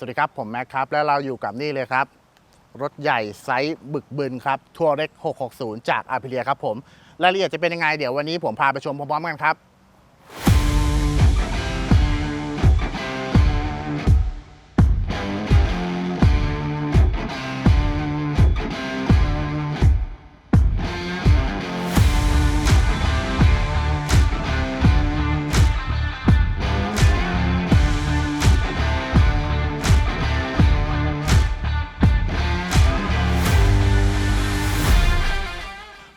สวัสดีครับ ผมแม็กครับ และเราอยู่กับนี่เลยครับ รถใหญ่ไซส์บึกบึนครับทัวร์เร็ก660 จากอาพิเลียครับผม รายละเอียดจะเป็นยังไง เดี๋ยววันนี้ผมพาไปชมพร้อมๆกันครับ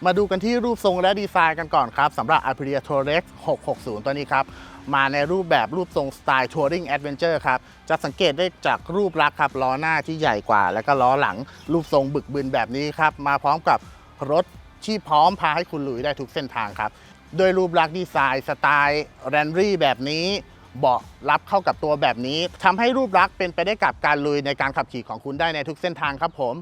มาดูกันที่รูปทรงและดีไซน์กันก่อนครับสำหรับ Aprilia Touareg 660 ตัวนี้ครับ มาในรูปแบบรูปทรงสไตล์ Touring Adventure ครับ จะสังเกตได้จากรูปลักษณ์ครับล้อหน้าที่ใหญ่กว่า แล้วก็ล้อหลังรูปทรงบึกบึนแบบนี้ครับ มาพร้อมกับรถที่พร้อมพาให้คุณลุยได้ทุกเส้นทางครับ โดยรูปลักษณ์ดีไซน์สไตล์แรนรี่แบบนี้เบาะรับเข้ากับตัวแบบนี้ทำให้รูปลักษณ์เป็นไปได้กับการลุยในการขับขี่ของคุณได้ในทุกเส้นทางครับผม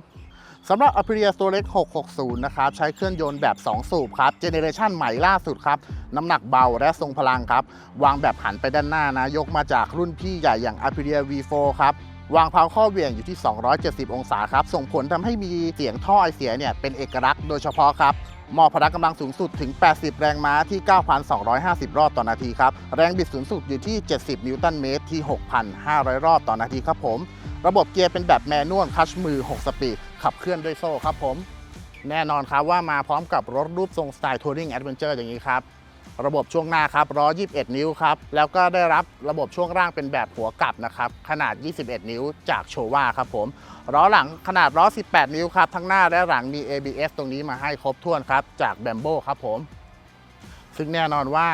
สำหรับ Aprilia s t o r e x 660 นะครับ ใช้เครื่องยนต์แบบ 2 สูบครับ เจเนเรชันใหม่ล่าสุดครับ น้ำหนักเบาและทรงพลังครับ วางแบบหันไปด้านหน้านะ ยกมาจากรุ่นพี่ใหญ่อย่าง Aprilia V4 ครับวางเพาข้อเหวี่ยงอยู่ที่ 270 องศาครับ ส่งผลทำให้มีเสียงท่อไอเสียเนี่ยเป็นเอกลักษณ์โดยเฉพาะครับมอบพละกำลังสูงสุดถึง 80 แรงม้าที่ 9,250 รอบต่อนาทีครับ แรงบิดสูงสุดอยู่ที่ 70 นิวตันเมตรที่ 6,500 รอบต่อนาทีครับผม ระบบเกียร์เป็นแบบแมนนวลคัชมือ 6 สปีด ขับเคลื่อนด้วยโซ่ครับผม แน่นอนครับว่ามาพร้อมกับรถรูปทรงสไตล์ทัวริงแอดเวนเจอร์อย่างนี้ครับ ระบบช่วงหน้าครับล้อ21 นิ้วครับ แล้วก็ได้รับระบบช่วงล่างเป็นแบบหัวกลับนะครับ ขนาด 21 นิ้วจากโชว่าครับผมล้อหลังขนาดล้อ18 นิ้วครับ ทั้งหน้าและหลังมี ABS ตรงนี้มาให้ครบถ้วนครับจากแบมโบครับผม ซึ่งแน่นอนว่า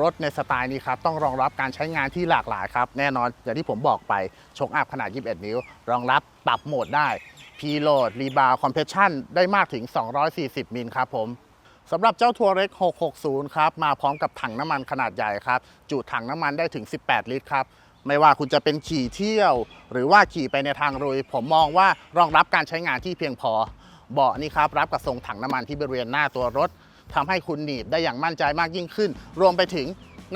รถในสไตล์นี้ครับต้องรองรับการใช้งานที่หลากหลายครับ แน่นอนอย่างที่ผมบอกไปชกอัพขนาด 21 นิ้ว รองรับปรับโหมดได้ P-Load Rebound Compression ได้มากถึง 240 มิลครับผมสำหรับเจ้าทัวร์เร็ก660 ครับ มาพร้อมกับถังน้ำมันขนาดใหญ่ครับ จุถังน้ำมันได้ถึง 18 ลิตรครับ ไม่ว่าคุณจะเป็นขี่เที่ยว หรือว่าขี่ไปในทางลุย ผมมองว่ารองรับการใช้งานที่เพียงพอ เบาะนี่ครับ รับกับทรงถังน้ำมันที่บริเวณหน้าตัวรถ ทำให้คุณหนีบได้อย่างมั่นใจมากยิ่งขึ้น รวมไปถึง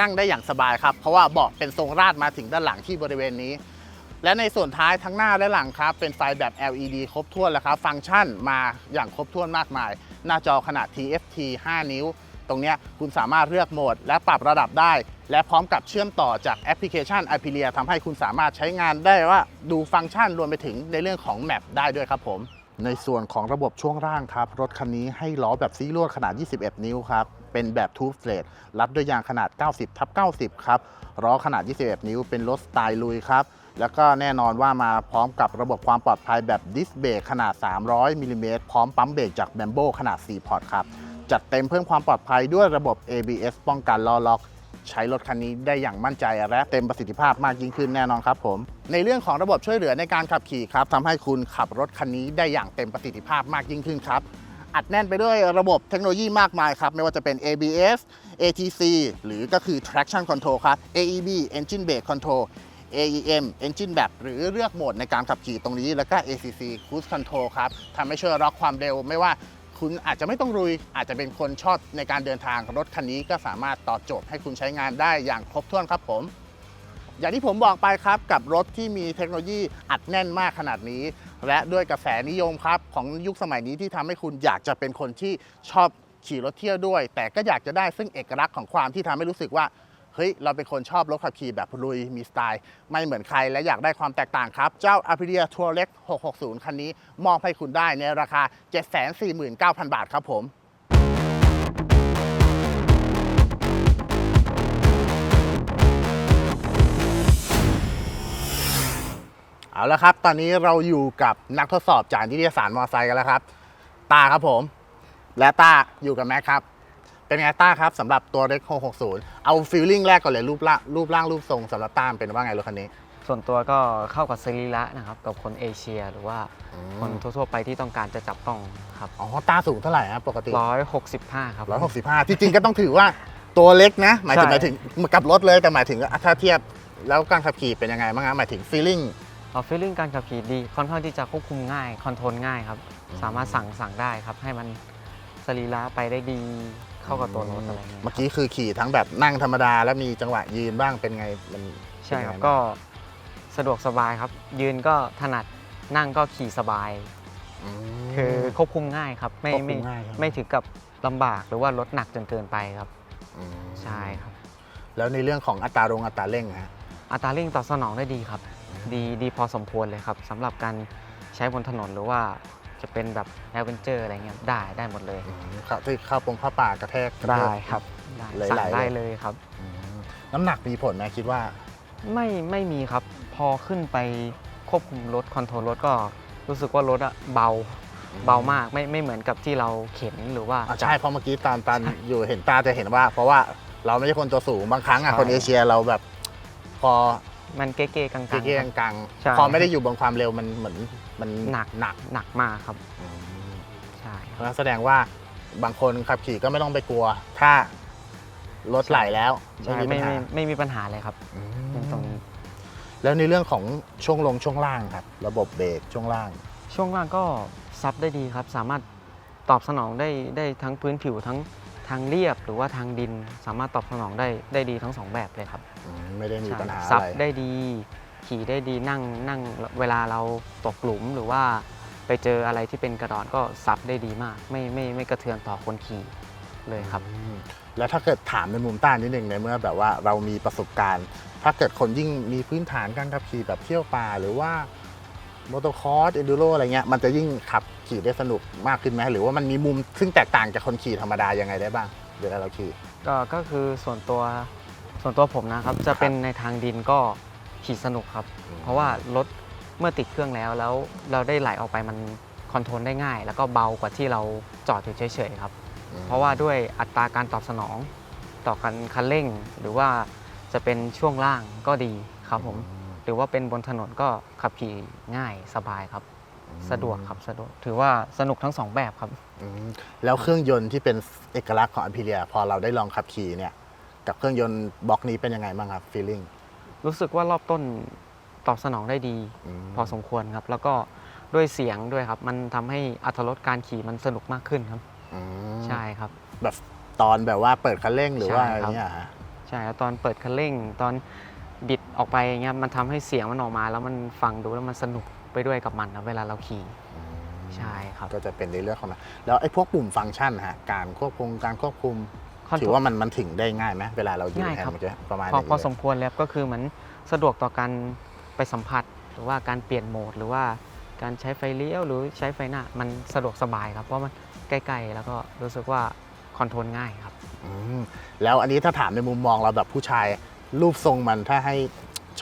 นั่งได้อย่างสบายครับ เพราะว่าเบาะเป็นทรงราดมาถึงด้านหลังที่บริเวณนี้ และในส่วนท้ายทั้งหน้าและหลังครับ เป็นไฟแบบ LED ครบถ้วนแล้วครับ ฟังก์ชันมาอย่างครบถ้วนมากมาย หน้าจอขนาด TFT 5 นิ้ว ตรงนี้คุณสามารถเลือกโหมด และปรับระดับได้ และพร้อมกับเชื่อมต่อจากแอปพลิเคชัน i p i l i a ทำให้คุณสามารถใช้งานได้ว่าดูฟังก์ชันรวมไปถึงในเรื่องของแมปได้ด้วยครับผม ในส่วนของระบบช่วงล่างครับ รถคันนี้ให้ล้อแบบซีลวดขนาด 21 นิ้วครับ เป็นแบบทูบเฟลดรัดด้วยยางขนาด 90ทับ90 ครับล้อขนาด 21 นิ้ว เป็นรถสไตล์ลุยครับ แล้วก็แน่นอนว่ามาพร้อมกับระบบความปลอดภัยแบบดิสเบรกขนาด 300มิลลิเมตรพร้อมปั๊มเบรกจากแบมโบขนาด 4 พอร์ตครับ จัดเต็มเพิ่มความปลอดภัยด้วยระบบ ABS ป้องกันล้อล็อก ใช้รถคันนี้ได้อย่างมั่นใจและเต็มประสิทธิภาพมากยิ่งขึ้นแน่นอนครับผม ในเรื่องของระบบช่วยเหลือในการขับขี่ครับทำให้คุณขับรถคันนี้ได้อย่างเต็มประสิทธิภาพมากยิ่งขึ้นครับอัดแน่นไปด้วยระบบเทคโนโลยีมากมายครับ ไม่ว่าจะเป็น ABS ATC หรือก็คือ traction control ครับ AEB engine brake control AEM engine b a c หรือเลือกโหมดในการขับขี่ตรงนี้ แล้วก็ ACC cruise control ครับทำให้ช่วยล็อกความเร็วไม่ว่า คุณอาจจะไม่ต้องรุย อาจจะเป็นคนชอบในการเดินทางรถคันนี้ก็สามารถตอบโจทย์ให้คุณใช้งานได้อย่างครบถ้วนครับผม อย่างที่ผมบอกไปครับกับรถที่มีเทคโนโลยีอัดแน่นมากขนาดนี้ และด้วยกระแสนิยมครับของยุคสมัยนี้ที่ทำให้คุณอยากจะเป็นคนที่ชอบขี่รถเที่ยวด้วย แต่ก็อยากจะได้ซึ่งเอกลักษณ์ของความที่ทำให้รู้สึกว่า เฮ้ยเราเป็นคนชอบรถขับขี่แบบลุยมีสไตล์ ไม่เหมือนใครและอยากได้ความแตกต่างครับ เจ้า Aprilia Touareg 660 คันนี้มอบให้คุณได้ในราคา 749,000 บาทครับผมเอาละครับ ตอนนี้เราอยู่กับนักทดสอบจากนิตยสารมอไซค์กันแล้วครับ ตาครับผม และตาอยู่กับแม็กครับ เป็นไงต้าครับสำหรับตัวเร็ก660 เอาฟีลลิ่งแรกก่อนเลยรูปร่างรูปร่างรูปทรงสำหรับต้ามนเป็นว่าไงรถคันนี้ ส่วนตัวก็เข้ากับสรีระนะครับกับคนเอเชียหรือว่าคนทั่วๆไปที่ต้องการจะจับต้องครับอ๋อต้าสูงเท่าไหร่ครับปกติ 165 ครับ 165 จริงๆก็ต้องถือว่าตัวเล็กนะ หมายถึงใช่ หมายถึงกับรถเลยแต่หมายถึงถ้าเทียบแล้วการขับขี่เป็นยังไงบ้างครับหมายถึงฟีลลิ่ง เอาฟีลลิ่งการขับขี่ดีค่อนข้างที่จะควบคุมง่ายคอนโทรลง่ายครับ สามารถสั่งสั่งได้ครับ ให้มันสรีระไปได้ดี เข้ากับตัวรถอะไรเงี้ยเมื่อกี้คือขี่ทั้งแบบนั่งธรรมดา แล้วมีจังหวะยืนบ้างเป็นไงมันใช่ครับเป็นไงางก็สะดวกสบายครับ ยืนก็ถนัดนั่งก็ขี่สบายมคือควบคุมง่ายครับ ไม่ควบคุไม่มง่ายใช่ไหมไม่ถึงกับลำบากหรือว่ารถหนักจนเกินไปครับอืมใช่ครับ แล้วในเรื่องของอัตราลงอัตราเร่งฮะอัตราเร่งตอบสนองได้ดีครับ ดีดีพอสมควรเลยครับสำหรับการใช้บนถนนหรือว่า จะเป็นแบบแอดเวนเจอร์อะไรเงี้ยได้ได้หมดเลยอืมครับที่เข้าปงเข้าป่ากระแทกได้ครับได้หลายๆสั่งได้เลยเลยครับ อืมน้ำหนักมีผลไหมคิดว่า ไม่ไม่มีครับ พอขึ้นไปควบคุมรถคอนโทรลรถก็รู้สึกว่ารถอะเบาเบามากไม่ไม่เหมือนกับที่เราเข็นหรือว่า อะใช่เพราะเมื่อกี้ตอนตอนอยู่เห็นตาจะเห็นว่า เพราะว่าเราไม่ใช่คนตัวสูงบางครั้งอะใช่ คนเอเชียเราแบบ พอ มันเก๊ๆกังๆเกี้ยครับงกังใช่พอไม่ได้อยู่บนความเร็วมันเหมือนมันหนักหนักหนักมากครับอืมใช่ครับแล้วแสดงว่าบางคนขับขี่ก็ไม่ต้องไปกลัว ถ้ารถไหลแล้วใช่ไม่มีปัไม่ญหาไม่ไม่มีปัญหาเลยครับอืเรื่องตรงนี้แล้วในเรื่องของช่วงลงช่วงล่างครับ ระบบเบรกช่วงล่าง ช่วงล่างก็ซับได้ดีครับ สามารถตอบสนองได้ได้ทั้งพื้นผิวทั้งทางเรียบหรือว่าทางดิน สามารถตอบสนองได้ได้ดีทั้งสองแบบเลยครับ อืม ไม่ได้มีปัญหาซัอะบไร ได้ดี ขี่ได้ดีนั่งนั่งเวลาเราตกหลุมหรือว่าไปเจออะไรที่เป็นกระดอนก็ซับได้ดีมาก ไม่ไม่ไม่กระเทือนต่อคนขี่เลยครับ อืมแล้วถ้าเกิดถามในมุมต้านนิดนึงในเมื่อแบบว่าเรามีประสบการณ์ ถ้าเกิดคนยิ่งมีพื้นฐานการขับขี่แบบเที่ยวป่า หรือว่ามอเตอร์คอร์สเอนดูโรอะไรเงี้ยมันจะยิ่งขับขี่ได้สนุกมากขึ้นไหมหรือว่ามันมีมุมซึ่งแตกต่างจากคนขี่ธรรมดายังไงได้บ้างเวลาเราขี่ ก็ก็คือส่วนตัว ส่วนตัวผมนะครับจะเป็นในทางดินก็ขี่สนุกครับอืมเพราะว่ารถเมื่อติดเครื่องแล้วแล้วเราได้ไหลออกไปมันคอนโทรลได้ง่าย แล้วก็เบากว่าที่เราจอดอยู่เฉยๆครับ เพราะว่าด้วยอัตราการตอบสนองต่อการคันเร่ง หรือว่าจะเป็นช่วงล่างก็ดีครับผมหรือว่าเป็นบนถนนก็ขับขี่ง่ายสบายครับ สะดวกครับสะดวกถือว่าสนุกทั้งสองแบบครับอืมแล้วเครื่องยนต์ที่เป็นเอกลักษณ์ของอ p ิเลีย พอเราได้ลองขับขี่เนี่ย กับเครื่องยนต์บล็อกนี้เป็นยังไงบ้างครับฟีลลิ่งรู้สึกว่ารอบต้นตอบสนองได้ดี พอสมควรครับ แล้วก็ด้วยเสียงด้วยครับ มันทำให้อัตรถรสการขี่มันสนุกมากขึ้นครับใช่ครับ แบบตอนแบบว่าเปิดคันเร่งหรือว่าใช่อะไรครับเงี้ยฮะใช่ครับตอนเปิดคันเร่ง ตอนบิดออกไปอย่างเงี้ยมันทำให้เสียงมันออกมา แล้วมันฟังดูแล้วมันสนุกไปด้วยกับมันครับเวลาเราขี่ใช่ครับก็จะเป็นในเรื่องของมันแล้วไอ้พวกปุ่มฟังก์ชันฮะการควบคุมการควบคุมคอนโทรล ถือว่ามันมันถึงได้ง่ายไหมเวลาเรายืนง่ายแทนครับเมื่อกี้ประมาณพอนี้พอเลยสมควรแล้วก็คือเหมือนสะดวกต่อการไปสัมผัส หรือว่าการเปลี่ยนโหมดหรือว่าการใช้ไฟเลี้ยวหรือใช้ไฟหน้ามันสะดวกสบายครับเพราะมันใกล้ๆแล้วก็รู้สึกว่าคอนโทรลง่ายครับอืมแล้วอันนี้ถ้าถามในมุมมองเราแบบผู้ชาย รูปทรงมันถ้าให้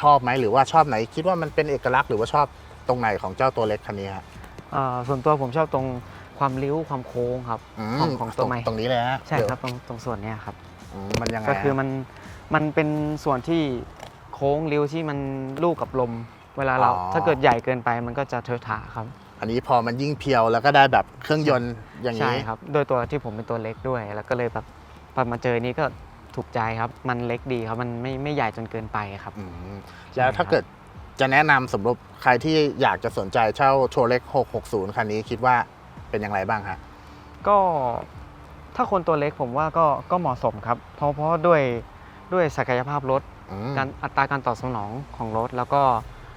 ชอบไหมหรือว่าชอบไหน คิดว่ามันเป็นเอกลักษณ์หรือว่าชอบตรงไหนของเจ้าตัวเล็กคันนี้ฮะเอ่อส่วนตัวผมชอบตรง ความริ้วความโค้งครับอืของมของตตัรวงไม้ตรงนี้เลยฮะใช่เดี๋ยวครับตรงตรงส่วนเนี้ยครับอืมมันยังไงก็คือฮะมันมันเป็นส่วนที่โค้งริ้วที่มันลูกกับลม เวลาเราอ๋อถ้าเกิดใหญ่เกินไปมันก็จะเทอะทะครับ อันนี้พอมันยิ่งเพียวแล้วก็ได้แบบเครื่องยนต์อย่างใช่นี้ครับโดยตัวที่ผมเป็นตัวเล็กด้วย แล้วก็เลยแบบพอมาเจอนี้ก็ถูกใจครับ มันเล็กดีครับ มันไม่ไม่ใหญ่จนเกินไปครับอืมแล้วถ้าใช่ครับเกิดจะแนะนำสำหรับใครที่อยากจะสนใจเช่าโชเล็ก 660 คันนี้คิดว่า เป็นอย่างไรบ้างฮะก็ถ้าคนตัวเล็กผมว่าก็ก็เหมาะสมครับ เพราะเพราะด้วยด้วยศักยภาพรถอืมการอัตราการตอบสนองของรถ แล้วก็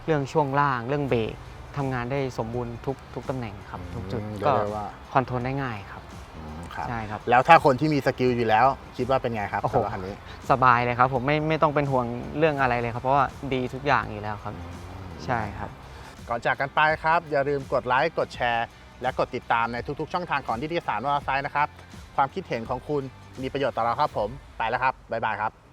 เรื่องช่วงล่างเรื่องเบรกทำงานได้สมบูรณ์ทุกทุกตำแหน่งครับ ทุกจุดอืมก็เรียได้ว่าคอนโทรลได้ง่ายครับ อืมครับใช่ครับ แล้วถ้าคนที่มีสกิลอยู่แล้ว คิดว่าเป็นไงครับโอ้โห สำหรับคันนี้สบายเลยครับ ผมไม่ไม่ต้องเป็นห่วงเรื่องอะไรเลยครับ เพราะว่าดีทุกอย่างอยู่แล้วครับ ใช่ครับ ก่อนจากกันไปครับ อย่าลืมกดไลค์กดแชร์ และกดติดตามในทุกๆ ช่องทางของที่ที่สารวาไซน์นะครับ ความคิดเห็นของคุณมีประโยชน์ต่อเราครับผม ไปแล้วครับ บ๊ายบายครับ